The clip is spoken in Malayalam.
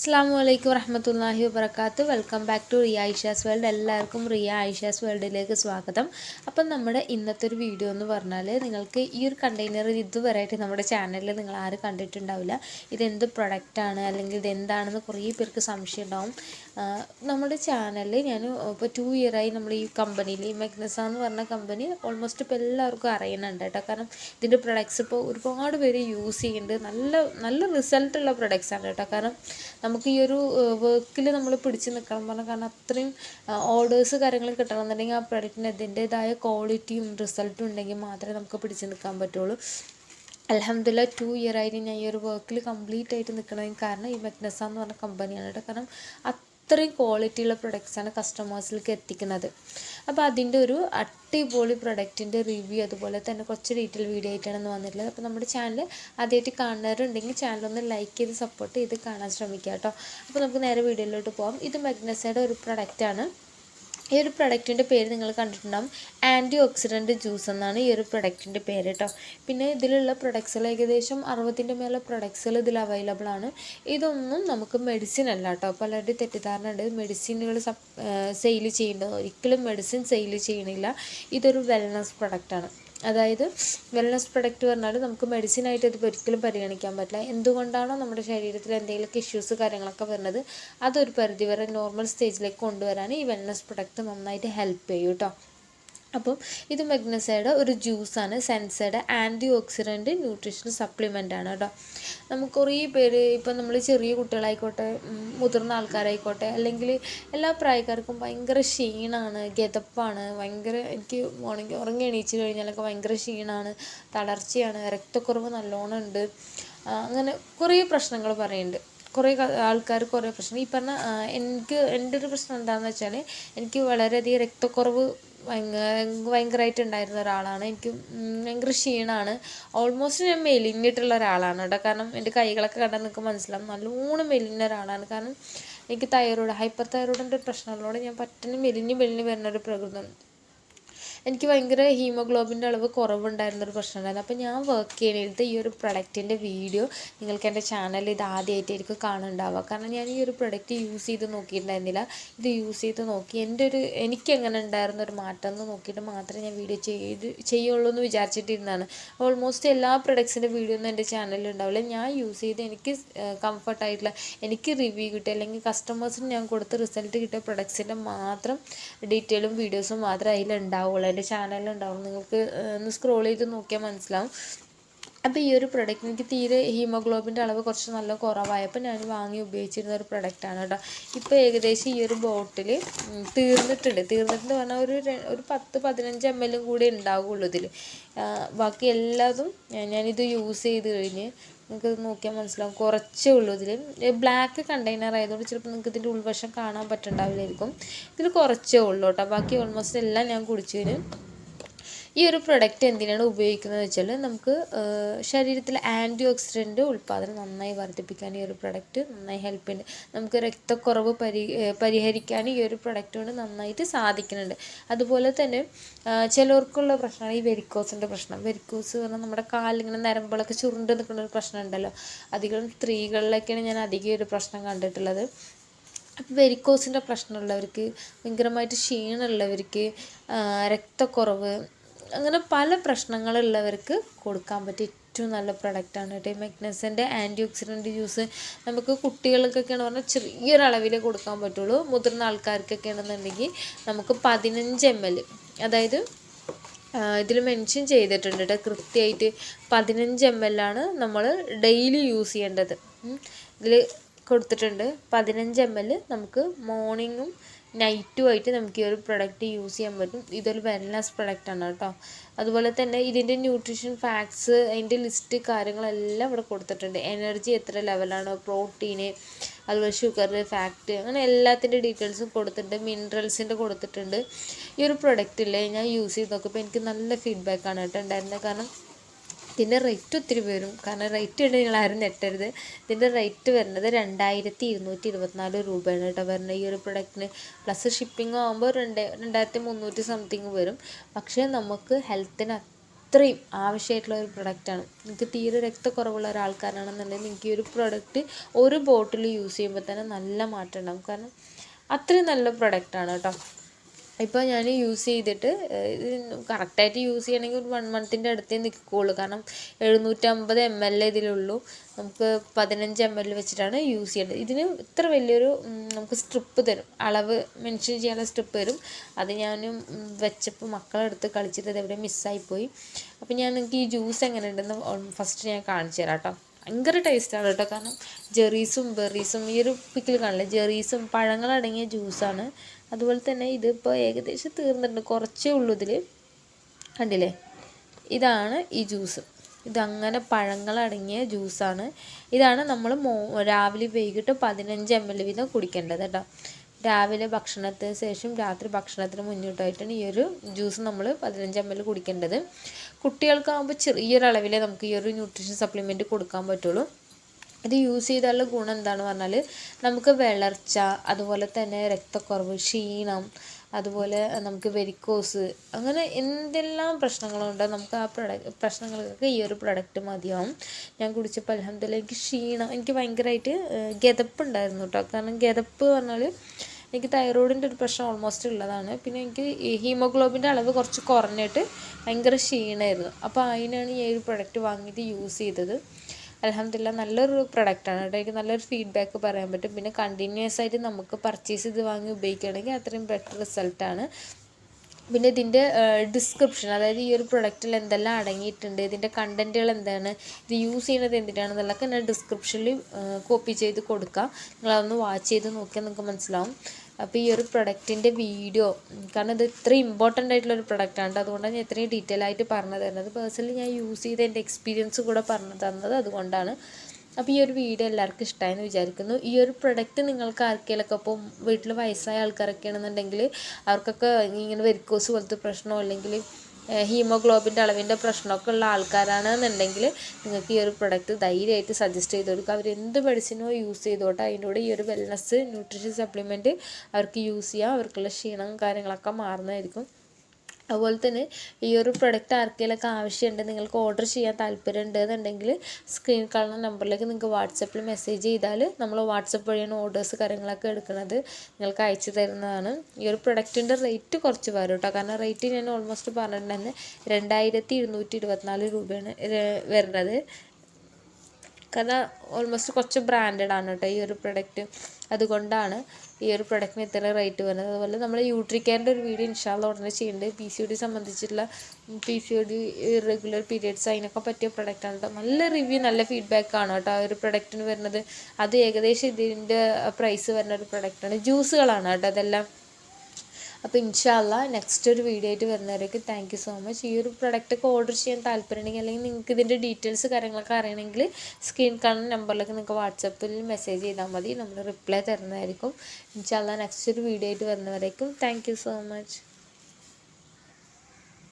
അസ്സാം വലൈക്കും വറഹമത്തല്ലാഹി വബർക്കാത്ത് welcome back to Riya Aisha's world. എല്ലാവർക്കും റിയ ഐഷാസ് വേൾഡിലേക്ക് സ്വാഗതം. അപ്പം നമ്മുടെ ഇന്നത്തെ ഒരു വീഡിയോ എന്ന് പറഞ്ഞാൽ നിങ്ങൾക്ക് ഈ ഒരു കണ്ടെയ്നർ ഇതുവരെയായിട്ട് നമ്മുടെ ചാനലിൽ നിങ്ങൾ ആരും കണ്ടിട്ടുണ്ടാവില്ല. ഇതെന്ത് പ്രൊഡക്റ്റാണ് അല്ലെങ്കിൽ ഇതെന്താണെന്ന് കുറേ പേർക്ക് സംശയം ഉണ്ടാവും. നമ്മുടെ ചാനലിൽ ഞാൻ ഇപ്പോൾ ടു ഇയറായി നമ്മൾ ഈ കമ്പനിയിൽ ഈ മെഗ്നസ എന്ന് പറഞ്ഞ കമ്പനി ഓൾമോസ്റ്റ് ഇപ്പോൾ എല്ലാവർക്കും അറിയുന്നുണ്ട് കേട്ടോ. കാരണം ഇതിന്റെ പ്രൊഡക്ട്സ് ഇപ്പോൾ ഒരുപാട് പേര് യൂസ് ചെയ്യുന്നുണ്ട്. നല്ല നല്ല റിസൾട്ടുള്ള പ്രൊഡക്ട്സാണ് കേട്ടോ. കാരണം നമുക്ക് ഈ ഒരു വർക്കിൽ നമ്മൾ പിടിച്ച് നിൽക്കണം പറഞ്ഞാൽ കാരണം അത്രയും ഓർഡേഴ്സ് കാര്യങ്ങൾ കിട്ടണമെന്നുണ്ടെങ്കിൽ ആ പ്രൊഡക്റ്റിന് അതിന്റേതായ ക്വാളിറ്റിയും റിസൾട്ടും ഉണ്ടെങ്കിൽ മാത്രമേ നമുക്ക് പിടിച്ച് നിൽക്കാൻ പറ്റുള്ളൂ. അലഹമില്ല ടു ഇയർ ആയിട്ട് ഞാൻ ഈ ഒരു വർക്കിൽ കംപ്ലീറ്റ് ആയിട്ട് നിൽക്കണതിന് കാരണം ഈ മെഗ്നസ എന്ന് പറഞ്ഞ കമ്പനിയാണ് കേട്ടോ കാരണം അത്രയും ക്വാളിറ്റിയുള്ള പ്രൊഡക്ട്സാണ് കസ്റ്റമേഴ്സിലേക്ക് എത്തിക്കുന്നത്. അപ്പോൾ അതിന്റെ ഒരു അടിപൊളി പ്രൊഡക്റ്റിന്റെ റിവ്യൂ അതുപോലെ തന്നെ കുറച്ച് ഡീറ്റെയിൽ വീഡിയോ ആയിട്ടാണ് ഇന്ന് വന്നിട്ടുള്ളത്. അപ്പോൾ നമ്മുടെ ചാനൽ ആദ്യമായിട്ട് കാണുന്നവരുണ്ടെങ്കിൽ ചാനൽ ഒന്ന് ലൈക്ക് ചെയ്ത് സപ്പോർട്ട് ചെയ്ത് കാണാൻ ശ്രമിക്കുക കേട്ടോ. അപ്പോൾ നമുക്ക് നേരെ വീഡിയോയിലോട്ട് പോകാം ഇത് മെഗ്നസയുടെ ഒരു പ്രൊഡക്റ്റാണ് ഈ ഒരു പ്രൊഡക്റ്റിന്റെ പേര് നിങ്ങൾ കണ്ടിട്ടുണ്ടാകും ആന്റി ഓക്സിഡന്റ് ജ്യൂസ് എന്നാണ് ഈ ഒരു പ്രൊഡക്റ്റിന്റെ പേര് കേട്ടോ പിന്നെ ഇതിലുള്ള പ്രൊഡക്ട്സുകൾ ഏകദേശം അറുപത്തിന്റെ മേലെ പ്രൊഡക്ട്സുകൾ ഇതിൽ അവൈലബിൾ ആണ്. ഇതൊന്നും നമുക്ക് മെഡിസിൻ അല്ല കേട്ടോ പലരുടെയും തെറ്റിദ്ധാരണ ഉണ്ട്. മെഡിസിനുകൾ സെയിൽ ചെയ്യേണ്ടത് ഒരിക്കലും മെഡിസിൻ സെയിൽ ചെയ്യണില്ല. ഇതൊരു വെൽനസ് പ്രൊഡക്റ്റാണ് അതായത് വെൽനസ് പ്രൊഡക്റ്റ് പറഞ്ഞാൽ നമുക്ക് മെഡിസിനായിട്ട് ഇത് ഒരിക്കലും പരിഗണിക്കാൻ പറ്റില്ല. എന്തുകൊണ്ടാണോ നമ്മുടെ ശരീരത്തിൽ എന്തെങ്കിലുമൊക്കെ ഇഷ്യൂസ് കാര്യങ്ങളൊക്കെ വരുന്നത് അതൊരു പരിധിവരെ നോർമൽ സ്റ്റേജിലേക്ക് കൊണ്ടുവരാൻ ഈ വെൽനസ് പ്രൊഡക്റ്റ് നന്നായിട്ട് ഹെൽപ്പ് ചെയ്യും കേട്ടോ അപ്പം ഇത് മെഗ്നസൈഡ് ഒരു ജ്യൂസാണ്. സെൻസയുടെ ആന്റി ഓക്സിഡന്റ് ന്യൂട്രീഷൻ സപ്ലിമെന്റ് ആണ് കേട്ടോ. നമുക്ക് കുറേ പേര് ഇപ്പം നമ്മൾ ചെറിയ കുട്ടികളായിക്കോട്ടെ മുതിർന്ന ആൾക്കാരായിക്കോട്ടെ അല്ലെങ്കിൽ എല്ലാ പ്രായക്കാർക്കും ഭയങ്കര ക്ഷീണമാണ് ഗതപ്പാണ് ഭയങ്കര എനിക്ക് മോർണിംഗ് ഉറങ്ങി എണീച്ച് കഴിഞ്ഞാലൊക്കെ ഭയങ്കര ക്ഷീണമാണ് തളർച്ചയാണ് രക്തക്കുറവ് നല്ലോണം ഉണ്ട്. അങ്ങനെ കുറേ പ്രശ്നങ്ങൾ പറയുന്നുണ്ട്. കുറേ ആൾക്കാർ കുറേ പ്രശ്നം. ഈ പറഞ്ഞ എനിക്ക് എന്റെ ഒരു പ്രശ്നം എന്താണെന്ന് വെച്ചാൽ എനിക്ക് വളരെയധികം രക്തക്കുറവ് ഭയങ്കര ഭയങ്കരമായിട്ട് ഉണ്ടായിരുന്ന ഒരാളാണ്. എനിക്ക് ഭയങ്കര ക്ഷീണമാണ് ഓൾമോസ്റ്റ് ഞാൻ മെലിഞ്ഞിട്ടുള്ള ഒരാളാണ് കേട്ടോ. കാരണം എന്റെ കൈകളൊക്കെ കണ്ടാൽ നിങ്ങൾക്ക് മനസ്സിലാവും. നല്ലോണം മെലിഞ്ഞ ഒരാളാണ്. കാരണം എനിക്ക് തൈറോയ്ഡ് ഹൈപ്പർ തൈറോയിഡിന്റെ പ്രശ്നമുള്ളതുകൊണ്ട് ഞാൻ പറ്റുന്ന മെലിഞ്ഞ് മെലിഞ്ഞ് വരുന്ന ഒരു പ്രകൃതം എനിക്ക് ഭയങ്കര ഹീമോഗ്ലോബിന്റെ അളവ് കുറവുണ്ടായിരുന്ന ഒരു പ്രശ്നമുണ്ടായിരുന്നു. അപ്പോൾ ഞാൻ വർക്ക് ചെയ്യണത് ഈ ഒരു പ്രൊഡക്റ്റിന്റെ വീഡിയോ നിങ്ങൾക്ക് എന്റെ ചാനലിൽ ഇത് ആദ്യമായിട്ടായിരിക്കും കാണുന്നുണ്ടാവുക. കാരണം ഞാൻ ഈ ഒരു പ്രൊഡക്റ്റ് യൂസ് ചെയ്ത് നോക്കിയിട്ടുണ്ടായിരുന്നില്ല. ഇത് യൂസ് ചെയ്ത് നോക്കി എന്റെ ഒരു എനിക്ക് എങ്ങനെ ഉണ്ടായിരുന്ന ഒരു മാറ്റം എന്ന് നോക്കിയിട്ട് മാത്രമേ ഞാൻ വീഡിയോ ചെയ്ത് ചെയ്യുള്ളൂ എന്ന് വിചാരിച്ചിട്ടിരുന്നതാണ്. ഓൾമോസ്റ്റ് എല്ലാ പ്രൊഡക്ട്സിന്റെ വീഡിയോ ഒന്നും എന്റെ ചാനലിൽ ഉണ്ടാവില്ല. ഞാൻ യൂസ് ചെയ്ത് എനിക്ക് കംഫർട്ടായിട്ടുള്ള എനിക്ക് റിവ്യൂ കിട്ടിയ അല്ലെങ്കിൽ കസ്റ്റമേഴ്സിന് ഞാൻ കൊടുത്ത റിസൾട്ട് കിട്ടിയ പ്രൊഡക്ട്സിന്റെ മാത്രം ഡീറ്റെയിലും വീഡിയോസും മാത്രമേ അതിൽ ഉണ്ടാവുള്ളൂ എന്റെ ചാനലിൽ ഉണ്ടാവും നിങ്ങൾക്ക് ഒന്ന് സ്ക്രോൾ ചെയ്ത് നോക്കിയാൽ മനസ്സിലാവും. അപ്പോൾ ഈ ഒരു പ്രൊഡക്റ്റ് എനിക്ക് തീരെ ഹീമോഗ്ലോബിന്റെ അളവ് കുറച്ച് നല്ല കുറവായപ്പോൾ ഞാൻ വാങ്ങി ഉപയോഗിച്ചിരുന്ന ഒരു പ്രൊഡക്റ്റാണ് കേട്ടോ. ഇപ്പോൾ ഏകദേശം ഈ ഒരു ബോട്ടിൽ തീർന്നിട്ടുണ്ട്. തീർന്നിട്ടെന്ന് പറഞ്ഞാൽ ഒരു ഒരു പത്ത് പതിനഞ്ച് എം എല്ലും കൂടി ഉണ്ടാവുള്ളൂ ഇതിൽ ബാക്കി എല്ലാതും ഞാനിത് യൂസ് ചെയ്ത് കഴിഞ്ഞ് നിങ്ങൾക്ക് നോക്കിയാൽ മനസ്സിലാവും. കുറച്ചേ ഉള്ളൂ ഇതിൽ ബ്ലാക്ക് കണ്ടെയ്നർ ആയതുകൊണ്ട് ചിലപ്പോൾ നിങ്ങൾക്ക് ഇതിന്റെ ഉൾവശം കാണാൻ പറ്റുന്നുണ്ടാവില്ലായിരിക്കും ഇതിൽ കുറച്ചേ ഉള്ളൂ കേട്ടോ ബാക്കി ഓൾമോസ്റ്റ് എല്ലാം ഞാൻ കുടിച്ചതിന് ഈ ഒരു പ്രൊഡക്റ്റ് എന്തിനാണ് ഉപയോഗിക്കുന്നത് വെച്ചാൽ നമുക്ക് ശരീരത്തിൽ ആന്റി ഓക്സിഡന്റ് ഉൽപ്പാദനം നന്നായി വർദ്ധിപ്പിക്കാൻ ഈ ഒരു പ്രൊഡക്റ്റ് നന്നായി ഹെൽപ്പ് ചെയ്യുന്നുണ്ട്. നമുക്ക് രക്തക്കുറവ് പരി പരിഹരിക്കാൻ ഈ ഒരു പ്രൊഡക്റ്റ് കൊണ്ട് നന്നായിട്ട് സാധിക്കുന്നുണ്ട്. അതുപോലെ തന്നെ ചിലർക്കുള്ള പ്രശ്നമാണ് ഈ വെരിക്കോസിന്റെ പ്രശ്നം. വെരിക്കോസ് പറഞ്ഞാൽ നമ്മുടെ കാലിങ്ങനെ നരമ്പുകളൊക്കെ ചുരുണ്ട് നിൽക്കുന്ന ഒരു പ്രശ്നം ഉണ്ടല്ലോ. അധികം സ്ത്രീകളിലൊക്കെയാണ് ഞാൻ അധികം ഒരു പ്രശ്നം കണ്ടിട്ടുള്ളത്. വെരിക്കോസിന്റെ പ്രശ്നമുള്ളവർക്ക് ഭയങ്കരമായിട്ട് ക്ഷീണമുള്ളവർക്ക് രക്തക്കുറവ് അങ്ങനെ പല പ്രശ്നങ്ങളുള്ളവർക്ക് കൊടുക്കാൻ പറ്റിയ ഏറ്റവും നല്ല പ്രൊഡക്റ്റാണ് കേട്ടോ. മെഗ്നസിന്റെ ആന്റി ഓക്സിഡന്റ് ജ്യൂസ് നമുക്ക് കുട്ടികൾക്കൊക്കെയാണ് പറഞ്ഞാൽ ചെറിയൊരളവിലേ കൊടുക്കാൻ പറ്റുള്ളൂ. മുതിർന്ന ആൾക്കാർക്കൊക്കെ ആണെന്നുണ്ടെങ്കിൽ നമുക്ക് പതിനഞ്ച് എം എൽ അതായത് ഇതിൽ മെൻഷൻ ചെയ്തിട്ടുണ്ട് കേട്ടോ. കൃത്യമായിട്ട് പതിനഞ്ച് എം എൽ ആണ് നമ്മൾ ഡെയിലി യൂസ് ചെയ്യേണ്ടത്. ഇതിൽ കൊടുത്തിട്ടുണ്ട്. പതിനഞ്ച് എം എൽ നമുക്ക് മോർണിംഗും നൈറ്റും ആയിട്ട് നമുക്ക് ഈ ഒരു പ്രൊഡക്റ്റ് യൂസ് ചെയ്യാൻ പറ്റും. ഇതൊരു വെൽനസ് പ്രൊഡക്റ്റാണ് കേട്ടോ. അതുപോലെ തന്നെ ഇതിന്റെ ന്യൂട്രീഷൻ ഫാക്ട്സ് അതിന്റെ ലിസ്റ്റ് കാര്യങ്ങളെല്ലാം ഇവിടെ കൊടുത്തിട്ടുണ്ട്. എനർജി എത്ര ലെവലാണ് പ്രോട്ടീന് അതുപോലെ ഷുഗർ ഫാക്റ്റ് അങ്ങനെ എല്ലാത്തിന്റെ ഡീറ്റെയിൽസും കൊടുത്തിട്ടുണ്ട്. മിനറൽസിന്റെ കൊടുത്തിട്ടുണ്ട്. ഈ ഒരു പ്രൊഡക്റ്റില്ലേ ഞാൻ യൂസ് ചെയ്ത് നോക്കിയപ്പോൾ എനിക്ക് നല്ല ഫീഡ്ബാക്കാണ് കേട്ടോ ഉണ്ടായിരുന്നത്. കാരണം ഇതിന്റെ റേറ്റ് ഒത്തിരി വരും. കാരണം റേറ്റ് ഉണ്ട് നിങ്ങൾ ആരും നെട്ടരുത്. ഇതിന്റെ റേറ്റ് വരുന്നത് രണ്ടായിരത്തി ഇരുന്നൂറ്റി ഇരുപത്തിനാല് രൂപയാണ് കേട്ടോ വരുന്നത് ഈ ഒരു പ്രൊഡക്റ്റിന് പ്ലസ് ഷിപ്പിംഗ് ആകുമ്പോൾ രണ്ട് രണ്ടായിരത്തി മുന്നൂറ്റി സംതിങ് വരും. പക്ഷേ നമുക്ക് ഹെൽത്തിന് അത്രയും ആവശ്യമായിട്ടുള്ള ഒരു പ്രൊഡക്റ്റാണ് നിങ്ങൾക്ക് തീരെ രക്തക്കുറവുള്ള ഒരാൾക്കാരാണെന്നുണ്ടെങ്കിൽ നിങ്ങൾക്ക് ഈ ഒരു പ്രൊഡക്റ്റ് ഒരു ബോട്ടിൽ യൂസ് ചെയ്യുമ്പോൾ തന്നെ നല്ല മാറ്റം ഉണ്ടാകും കാരണം അത്രയും നല്ല പ്രൊഡക്റ്റാണ് കേട്ടോ. ഇപ്പോൾ ഞാൻ യൂസ് ചെയ്തിട്ട് ഇത് കറക്റ്റായിട്ട് യൂസ് ചെയ്യണമെങ്കിൽ ഒരു വൺ മന്തിന്റെ അടുത്തേ നിൽക്കുകയുള്ളൂ കാരണം എഴുന്നൂറ്റമ്പത് എം എൽ ഇതിലുള്ളൂ. നമുക്ക് പതിനഞ്ച് എം എൽ വെച്ചിട്ടാണ് യൂസ് ചെയ്യേണ്ടത്. ഇതിന് ഇത്ര വലിയൊരു നമുക്ക് സ്ട്രിപ്പ് തരും. അളവ് മെൻഷൻ ചെയ്യാനുള്ള സ്ട്രിപ്പ് തരും. അത് ഞാൻ വെച്ചപ്പോൾ മക്കളെടുത്ത് കളിച്ചിട്ട് അത് എവിടെ മിസ്സായിപ്പോയി അപ്പോൾ ഞാൻ നിങ്ങൾക്ക് ഈ ജ്യൂസ് എങ്ങനെ ഉണ്ടെന്ന് ഫസ്റ്റ് ഞാൻ കാണിച്ചു തരാം കേട്ടോ ഭയങ്കര ടേസ്റ്റാണ് കേട്ടോ കാരണം ജെറീസും ബെറീസും ഈ ഒരു പിക്കിൽ കാണില്ല? ജെറീസും പഴങ്ങളടങ്ങിയ ജ്യൂസാണ് അതുപോലെ തന്നെ ഇതിപ്പോൾ ഏകദേശം തീർന്നിട്ടുണ്ട്. കുറച്ചേ ഉള്ളൂ ഇതിൽ കണ്ടില്ലേ? ഇതാണ് ഈ ജ്യൂസ്. ഇതങ്ങനെ പഴങ്ങളടങ്ങിയ ജ്യൂസാണ്. ഇതാണ് നമ്മൾ രാവിലെ വൈകിട്ട് പതിനഞ്ച് എം എൽ വീതം കുടിക്കേണ്ടത് കേട്ടോ. രാവിലെ ഭക്ഷണത്തിന് ശേഷം രാത്രി ഭക്ഷണത്തിന് മുന്നോട്ടായിട്ടാണ് ഈ ഒരു ജ്യൂസ് നമ്മൾ പതിനഞ്ച് എം എൽ കുടിക്കേണ്ടത്. കുട്ടികൾക്കാകുമ്പോൾ ചെറിയൊരളവിലേ നമുക്ക് ഈ ഒരു ന്യൂട്രീഷൻ സപ്ലിമെന്റ് കൊടുക്കാൻ പറ്റുള്ളൂ. ഇത് യൂസ് ചെയ്താലുള്ള ഗുണം എന്താണെന്ന് പറഞ്ഞാൽ നമുക്ക് വിളർച്ച അതുപോലെ തന്നെ രക്തക്കുറവ് ക്ഷീണം അതുപോലെ നമുക്ക് വെരിക്കോസ് അങ്ങനെ എന്തെല്ലാം പ്രശ്നങ്ങളുണ്ടോ നമുക്ക് ആ പ്രൊഡക്റ്റ് പ്രശ്നങ്ങൾക്കൊക്കെ ഈ ഒരു പ്രൊഡക്റ്റ് മതിയാവും. ഞാൻ കുടിച്ചപ്പോൾ അലഹമ്മദില്ല എനിക്ക് ക്ഷീണം എനിക്ക് ഭയങ്കരമായിട്ട് ഗതപ്പ് ഉണ്ടായിരുന്നു കേട്ടോ കാരണം ഗതപ്പ് പറഞ്ഞാൽ എനിക്ക് തൈറോയിഡിന്റെ ഒരു പ്രശ്നം ഓൾമോസ്റ്റ് ഉള്ളതാണ്. പിന്നെ എനിക്ക് ഹീമോഗ്ലോബിന്റെ അളവ് കുറച്ച് കുറഞ്ഞിട്ട് ഭയങ്കര ക്ഷീണമായിരുന്നു അപ്പോൾ അതിനാണ് ഈ ഒരു പ്രൊഡക്റ്റ് വാങ്ങിയിട്ട് യൂസ് ചെയ്തത്. അലഹമില്ല നല്ലൊരു പ്രൊഡക്റ്റാണ് കേട്ടോ. എനിക്ക് നല്ലൊരു ഫീഡ്ബാക്ക് പറയാൻ പറ്റും. പിന്നെ കണ്ടിന്യൂസ് ആയിട്ട് നമുക്ക് പർച്ചേസ് ചെയ്ത് വാങ്ങി ഉപയോഗിക്കുകയാണെങ്കിൽ അത്രയും ബെറ്റർ റിസൾട്ടാണ് പിന്നെ ഇതിന്റെ ഡിസ്ക്രിപ്ഷൻ അതായത് ഈ ഒരു പ്രൊഡക്റ്റിൽ എന്തെല്ലാം അടങ്ങിയിട്ടുണ്ട് ഇതിന്റെ കണ്ടന്റുകൾ എന്താണ് ഇത് യൂസ് ചെയ്യുന്നത് എന്തിനാണെന്നുള്ളതൊക്കെ ഞാൻ ഡിസ്ക്രിപ്ഷനിൽ കോപ്പി ചെയ്ത് കൊടുക്കാം. നിങ്ങളതൊന്ന് വാച്ച് ചെയ്ത് നോക്കിയാൽ നിങ്ങൾക്ക് മനസ്സിലാവും. അപ്പോൾ ഈ ഒരു പ്രൊഡക്റ്റിന്റെ വീഡിയോ കാരണം ഇത് ഇത്ര ഇമ്പോർട്ടന്റ് ആയിട്ടുള്ള ഒരു പ്രൊഡക്റ്റാണ് അതുകൊണ്ടാണ് ഞാൻ ഇത്രയും ഡീറ്റെയിൽ ആയിട്ട് പറഞ്ഞു തരുന്നത്. പേഴ്സണലി ഞാൻ യൂസ് ചെയ്ത് എന്റെ എക്സ്പീരിയൻസ് കൂടെ പറഞ്ഞു തന്നത് അതുകൊണ്ടാണ്. അപ്പോൾ ഈ ഒരു വീഡിയോ എല്ലാവർക്കും ഇഷ്ടമായെന്ന് വിചാരിക്കുന്നു. ഈ ഒരു പ്രൊഡക്റ്റ് നിങ്ങൾക്ക് ആർക്കെങ്കിലൊക്കെ ഇപ്പോൾ വീട്ടിൽ വയസ്സായ ആൾക്കാരൊക്കെ ആണെന്നുണ്ടെങ്കിൽ അവർക്കൊക്കെ ഇങ്ങനെ വെരിക്കോസ് പോലത്തെ പ്രശ്നമോ അല്ലെങ്കിൽ ഹീമോഗ്ലോബിന്റെ അളവിന്റെ പ്രശ്നമൊക്കെ ഉള്ള ആൾക്കാരാണെന്നുണ്ടെങ്കിൽ നിങ്ങൾക്ക് ഈ ഒരു പ്രൊഡക്റ്റ് ധൈര്യമായിട്ട് സജസ്റ്റ് ചെയ്ത് കൊടുക്കുക. അവർ എന്ത് മെഡിസിനോ യൂസ് ചെയ്തോട്ടെ അതിന്റെ കൂടെ ഈ ഒരു വെൽനസ് ന്യൂട്രീഷൻ സപ്ലിമെന്റ് അവർക്ക് യൂസ് ചെയ്യാം. അവർക്കുള്ള ക്ഷീണം കാര്യങ്ങളൊക്കെ മാറുന്നതായിരിക്കും. അതുപോലെ തന്നെ ഈ ഒരു പ്രൊഡക്റ്റ് ആർക്കെങ്കിലൊക്കെ ആവശ്യമുണ്ട് നിങ്ങൾക്ക് ഓർഡർ ചെയ്യാൻ താല്പര്യം ഉണ്ടെന്നുണ്ടെങ്കിൽ സ്ക്രീൻ കാണുന്ന നമ്പറിലേക്ക് നിങ്ങൾക്ക് വാട്സപ്പിൽ മെസ്സേജ് ചെയ്താൽ നമ്മൾ വാട്സപ്പ് വഴിയാണ് ഓർഡേഴ്സ് കാര്യങ്ങളൊക്കെ എടുക്കുന്നത് നിങ്ങൾക്ക് അയച്ചു തരുന്നതാണ്. ഈ ഒരു പ്രൊഡക്റ്റിന്റെ റേറ്റ് കുറച്ച് വരും കേട്ടോ കാരണം റേറ്റ് ഞാൻ ഓൾമോസ്റ്റ് പറഞ്ഞിട്ടുണ്ടെന്ന് രണ്ടായിരത്തി ഇരുന്നൂറ്റി ഇരുപത്തിനാല് രൂപയാണ് വരുന്നത്. കാരണം ഓൾമോസ്റ്റ് കുറച്ച് ബ്രാൻഡഡ് ആണ് കേട്ടോ ഈ ഒരു പ്രൊഡക്റ്റ് അതുകൊണ്ടാണ് ഈ ഒരു പ്രൊഡക്റ്റിന് ഇത്ര റേറ്റ് വരുന്നത്. അതുപോലെ നമ്മൾ യൂട്രിക്കാന്റെ ഒരു വീഡിയോ ഇൻഷാല്ല ഉടനെ ചെയ്യുന്നുണ്ട്. പി സി ഒ ഡി സംബന്ധിച്ചിട്ടുള്ള P C O D regular periods അതിനൊക്കെ പറ്റിയ പ്രൊഡക്റ്റാണ് കേട്ടോ നല്ല റിവ്യൂ നല്ല ഫീഡ്ബാക്ക് ആണ് കേട്ടോ ആ ഒരു പ്രൊഡക്റ്റിന് വരുന്നത്. അത് ഏകദേശം ഇതിന്റെ പ്രൈസ് വരുന്ന ഒരു പ്രൊഡക്റ്റാണ് ജ്യൂസുകളാണ് കേട്ടോ അതെല്ലാം. അപ്പോൾ ഇൻഷാല്ല നെക്സ്റ്റ് ഒരു വീഡിയോ ആയിട്ട് വരുന്നവരേക്ക് താങ്ക് സോ മച്ച് ഈ ഒരു പ്രൊഡക്റ്റൊക്കെ ഓർഡർ ചെയ്യാൻ താല്പര്യമുണ്ടെങ്കിൽ അല്ലെങ്കിൽ നിങ്ങൾക്ക് ഇതിന്റെ ഡീറ്റെയിൽസ് കാര്യങ്ങളൊക്കെ അറിയണമെങ്കിൽ സ്ക്രീൻ കാണുന്ന നമ്പറിലേക്ക് നിങ്ങൾക്ക് വാട്സപ്പിൽ മെസ്സേജ് ചെയ്താൽ മതി. നമ്മൾ റിപ്ലൈ തരുന്നതായിരിക്കും. ഇൻഷാല്ല നെക്സ്റ്റ് ഒരു വീഡിയോ ആയിട്ട് വരുന്നവരേക്കും താങ്ക് സോ മച്ച്